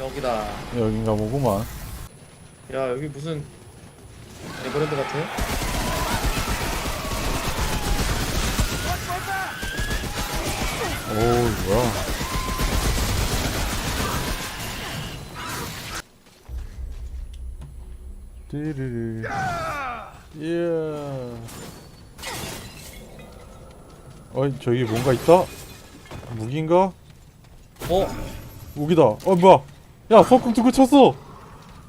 여기다. 여긴가 보구만. 야 여기 무슨 에버랜드 같아? 오, 뭐야. 띠르르. 이야. 어이, 저기 뭔가 있다? 무기인가? 어? 무기다. 어, 뭐야. 야, 석궁 두고 쳤어!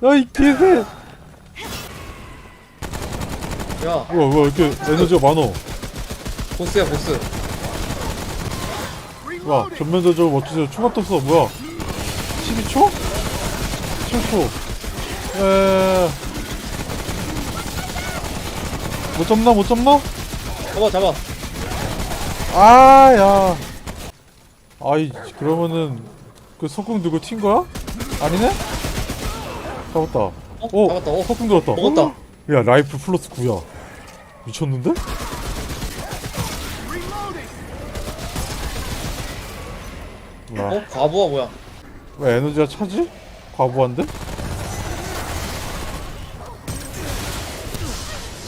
야, 이 개새! 야 뭐야, 뭐야, 이렇게 에너지가 많어. 보스야 보스. 와, 전면도 저거 멋지죠. 추가 떴어. 뭐야? 12초? 7초. 에. 못 잡나? 못 잡나? 잡아 잡아. 아, 야. 아이, 그러면은 그 석궁 들고 튄 거야? 아니네? 잡았다. 어? 오, 잡았다. 어? 들었다. 먹었다. 야, 라이프 플러스 9야. 미쳤는데? 와, 어? 과부하 뭐야? 왜 에너지가 차지? 과부한데?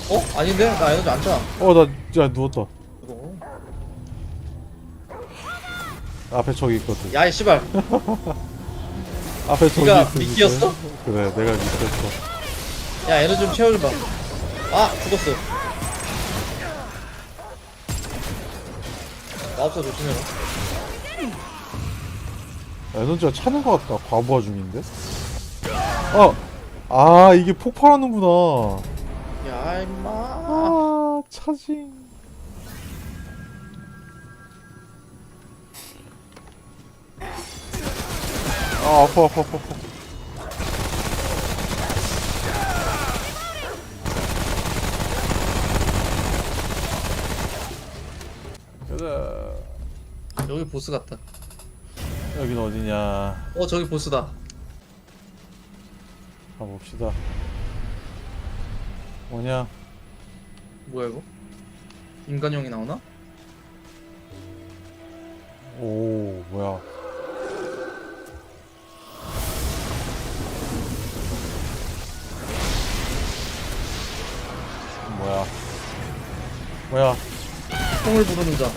어? 아닌데? 나 에너지 안 차. 어, 나 진짜 누웠다. 이거. 앞에 저기 있거든. 야이 씨발. 앞에 저기 네가. 미끼였어? 그래, 내가 미끼였어. 야 에너지 좀 채워줘봐. 아 죽었어. 마법사 조심해라. 에너지가 차는 것 같다. 과부하 중인데? 어! 아, 이게 폭발하는구나. 야 임마. 아, 차징. 아, 아파, 아파, 아파, 아파. 가자. 여기 보스 같다. 여긴 어디냐. 어 저기 보스다. 가봅시다. 뭐냐? 뭐야 이거? 인간형이 나오나? 오, 뭐야. 뭐야. 뭐야. 총을 부르는 자.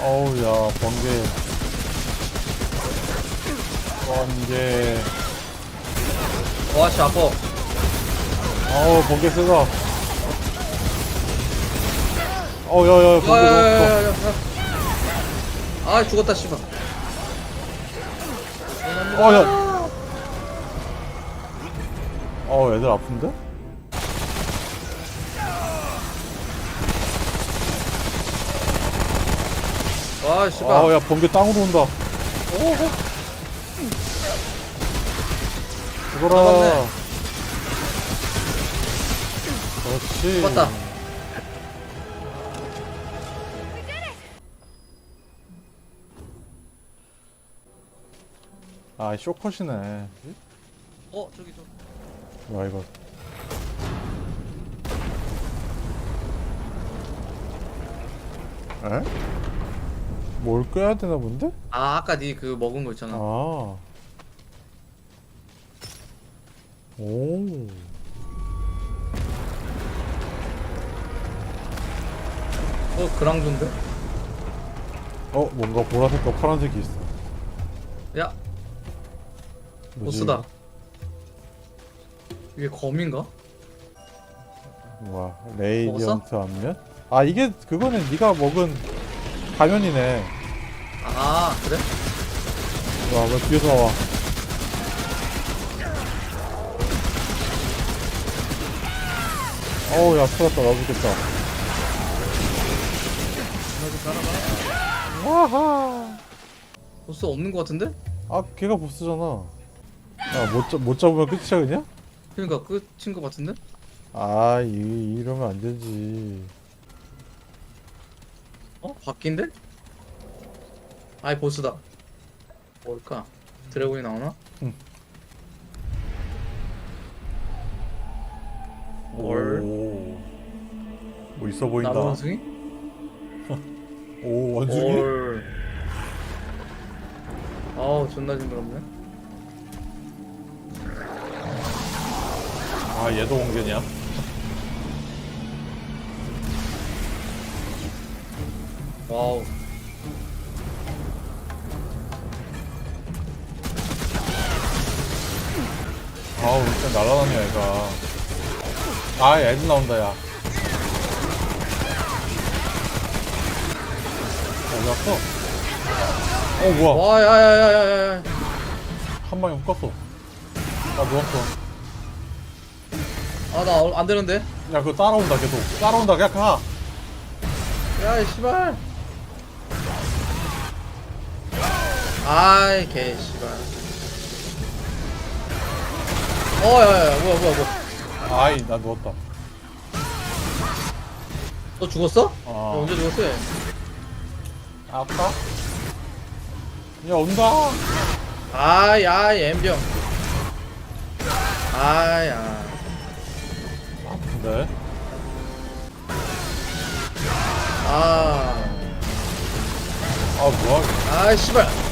어우, 야, 번개. 번개. 와씨 아파. 어우, 번개 세다. 어우, 야, 야, 번개 너무 크다. 야야야야야. 아 죽었다 씨발. 어, 야. 어, 애들 아픈데? 와 씨발. 아, 야, 번개 땅으로 온다. 죽어라. 잡았네. 그렇지. 죽었다. 아, 쇼컷이네. 어 저기 저. 이거. 에? 뭘 껴야 되나 본데? 아 아까 니 그 먹은 거 있잖아. 아. 오. 어 그랑조인데? 어, 뭔가 보라색과 파란색이 있어. 야 뭐지? 보스다. 이게 검인가? 뭐야, 레이디언트 앞면? 아, 이게 그거는 네가 먹은 가면이네. 아 그래? 와, 뭐 뒤에서 나와. 어우, 야, 터졌다. 나 죽겠다. 따라가. 와하. 보스 없는 거 같은데? 아, 걔가 보스잖아. 야, 못, 잡, 못 잡으면 끝이야, 그냥? 그러니까 끝인 거 같은데? 아, 이, 이러면 안 되지. 어? 바뀐데? 아이 보스다 뭘까? 드래곤이 나오나? 응. 뭘? 오. 뭐 있어 보인다. 나무 원숭이? 오 원숭이? 뭘? 아우 존나 징그럽네 아 얘도 원견이야. 와우. 아우 진짜 날아다녀 얘가 아 애들 나온다 야 어디 갔어? 어 뭐야 와, 야, 야, 야, 야, 야. 한 방에 묶었어 나 누웠어 아, 나 안 되는데. 야 그거 따라온다 계속 따라온다 그냥 가 야, 이 씨발. 아이, 개 씨발. 어, 야, 야, 야, 뭐야, 뭐야, 뭐야. 아이 나 누웠다 너 죽었어? 야, 아 언제 죽었어? 얘? 아파? 야 온다 아, 야, 이 엠병. 아, 야. 아픈데 아, 아 뭐야 아, 씨발.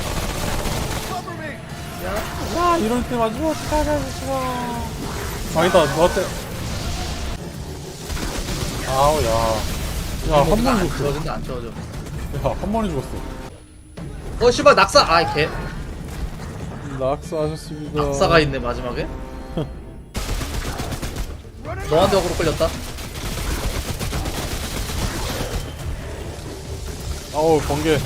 야 이럴 때 맞으면 어떡하냐 진짜 아니다 너한테 아우 야야한 안 번이 죽었어 채워진다, 안 채워져. 야한 번이 죽었어 어, 씨발, 낙사. 아, 개. 낙사하셨습니다 낙사가 있네, 마지막에. 너한테 어그로 끌렸다. 아우 번개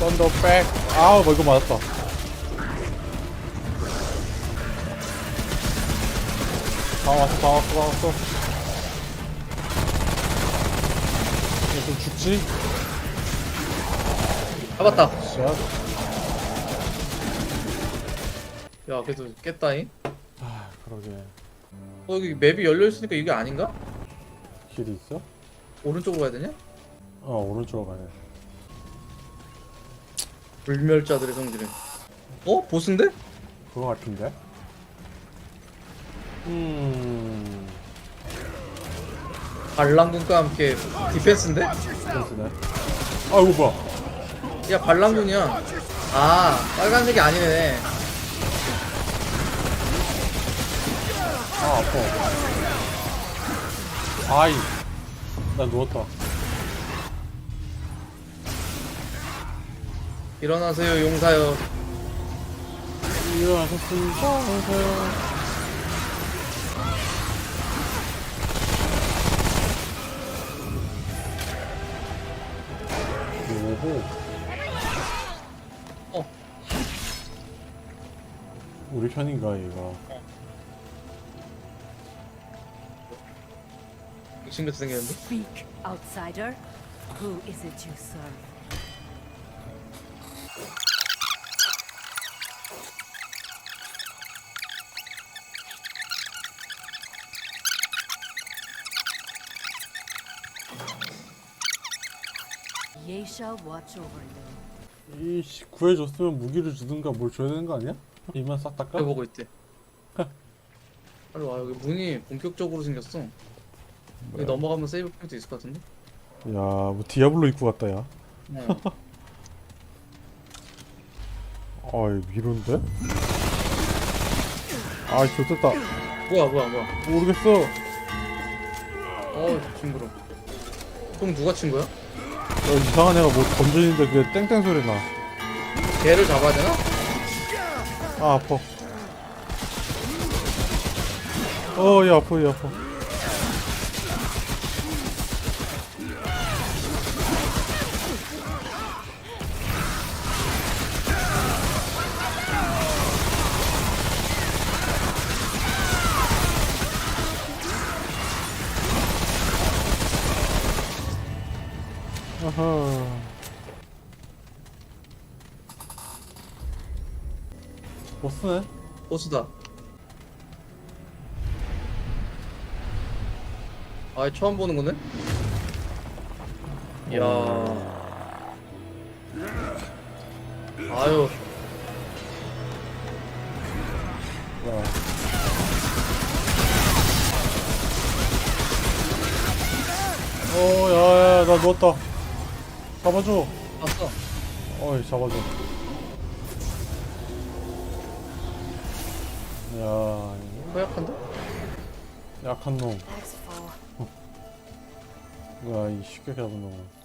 썬더백 아우 뭐 이거 맞았다 왔어 다 왔어 다 왔어 이제 좀 죽지? 잡았다. 샷 야, 그래도 깼다잉. 아 그러게 어, 여기 맵이 열려 있으니까 이게 아닌가? 길이 있어? 오른쪽으로 가야 되냐? 어 오른쪽으로 가야 돼 불멸자들의 성질은. 어? 보스인데? 그거 같은데? 음... 반란군과 함께 디펜스인데? 괜찮네 아 이거 뭐야 야, 반란군이야. 아, 빨간색이 아니네. 아 아파 아이 나 누웠다 일어나세요, 용사여. 일어나셨습니까? 안녕하세요 오호 어. 우리 편인가 얘가 미친같이 생겼는데? Speak, outsider. Who is it you serve? Ye shall watch over you. 이씨 구해줬으면 무기를 주든가 뭘 줘야 되는 거 아니야? 이만 싹 닦아? 해보고 있대. 빨리 와, 여기 문이 본격적으로 생겼어. 여기? 넘어가면 세이브 포인트 있을 것 같은데? 야뭐 디아블로 입고 갔다 야 어. 아이 미로인데? 아 좋겠다 뭐야, 뭐야, 뭐야. 모르겠어 어, 징그러. 그럼 누가 친 거야? 야, 이상한 애가 뭐 던지는데 그게 땡땡 소리 나. 걔를 잡아야 되나? 아 아파. 어, 얘 아파, 얘 아파. 아하. 보스네? 보스다. 아, 처음 보는 거네? 이야. 아유, 야. 어, 야, 야, 나 누웠다. 잡아줘. 봤어. 어이, 잡아줘. 야, 허약한데? 약한 놈. 뭐야 이 쉽게 잡은 놈은.